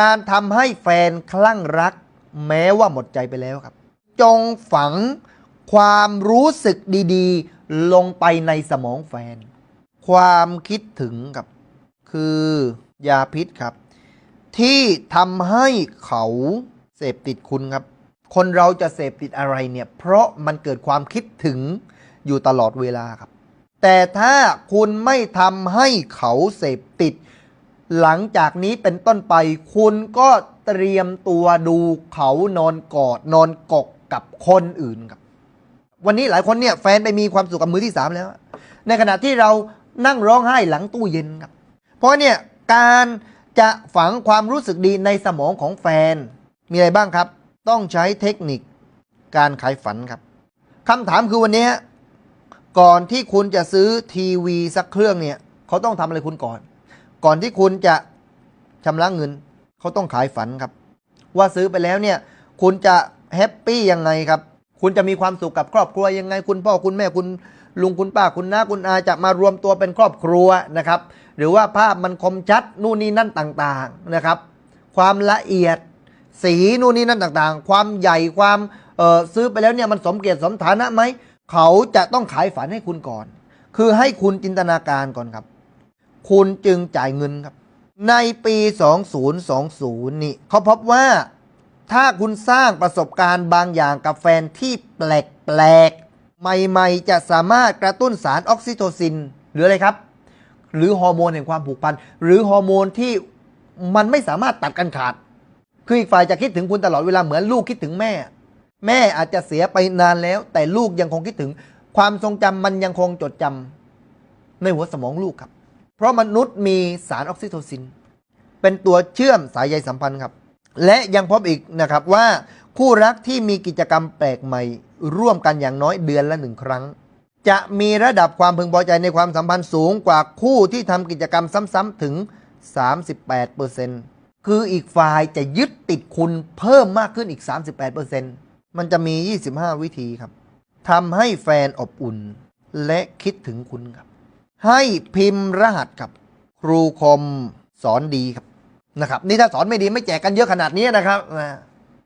การทำให้แฟนคลั่งรัก แม้ว่าหมดใจไปแล้วครับ จงฝังความรู้สึกดีๆ ลงไปในสมองแฟน ความคิดถึงครับ คือยาพิษครับ ที่ทำให้เขาเสพติดคุณครับ คนเราจะเสพติดอะไรเนี่ย เพราะมันเกิดความคิดถึงอยู่ตลอดเวลาครับ แต่ถ้าคุณไม่ทำให้เขาเสพติด หลังจากนี้เป็นต้นไป คุณก็เตรียมตัวดูเขานอนกอดนอนกกกับคนอื่นครับ วันนี้หลายคนเนี่ยแฟนไปมีความสุขกับมือที่สามแล้ว ในขณะที่เรานั่งร้องไห้หลังตู้เย็นครับ เพราะเนี่ยการจะฝังความรู้สึกดีในสมองของแฟน มีอะไรบ้างครับ ต้องใช้เทคนิคการขายฝันครับคำถามคือวันนี้ก่อนที่คุณจะซื้อทีวีสักเครื่องเนี่ย เขาต้องทำอะไรคุณก่อน ก่อนที่คุณจะชำระเงินเขาต้องขายฝันครับ ว่าซื้อไปแล้วเนี่ย คุณจะแฮปปี้ยังไงครับ คุณจะมีความสุขกับครอบครัวยังไง คุณพ่อคุณแม่คุณลุงคุณป้าคุณน้าคุณอาจะมารวมตัวเป็นครอบครัวนะครับ หรือว่าภาพมันคมชัดนู่นนี่นั่นต่างๆนะครับ ความละเอียดสีนู่นนี่นั่นต่างๆ ความใหญ่ความเออซื้อไปแล้วเนี่ยมันสมเกียรติสมฐานะไหมเขาจะต้องขายฝันให้คุณก่อน คือให้คุณจินตนาการก่อนครับ คุณจึงจ่ายเงินครับ ในปี 2020 นี่เขาพบว่า ถ้าคุณสร้างประสบการณ์บางอย่างกับแฟนที่แปลกๆ ใหม่ๆ จะสามารถกระตุ้นสารออกซิโทซิน หรืออะไรครับ หรือฮอร์โมนแห่งความผูกพัน หรือฮอร์โมนที่มันไม่สามารถตัดกันขาด คืออีกฝ่ายจะคิดถึงคุณตลอดเวลาเหมือนลูกคิดถึงแม่ แม่อาจจะเสียไปนานแล้ว แต่ลูกยังคงคิดถึง ความทรงจำมันยังคงจดจำในหัวสมองลูกครับ เพราะมนุษย์มีสารออกซิโทซิน เป็นตัวเชื่อมสายใยสัมพันธ์ครับ และยังพบอีกนะครับว่าคู่รักที่มีกิจกรรมแปลกใหม่ ร่วมกันอย่างน้อยเดือนละหนึ่งครั้ง จะมีระดับความพึงพอใจในความสัมพันธ์สูงกว่าคู่ที่ทำกิจกรรมซ้ำๆถึง 38%คืออีกฝ่ายจะยึดติดคุณเพิ่มมากขึ้นอีก 38%มันจะมี 25 วิธีครับทำให้แฟนอบอุ่นและคิดถึงคุณครับ ให้พิมพ์รหัสครับ ครูคมสอนดีครับนะครับ นี่ถ้าสอนไม่ดีไม่แจกกันเยอะขนาดนี้นะครับนะ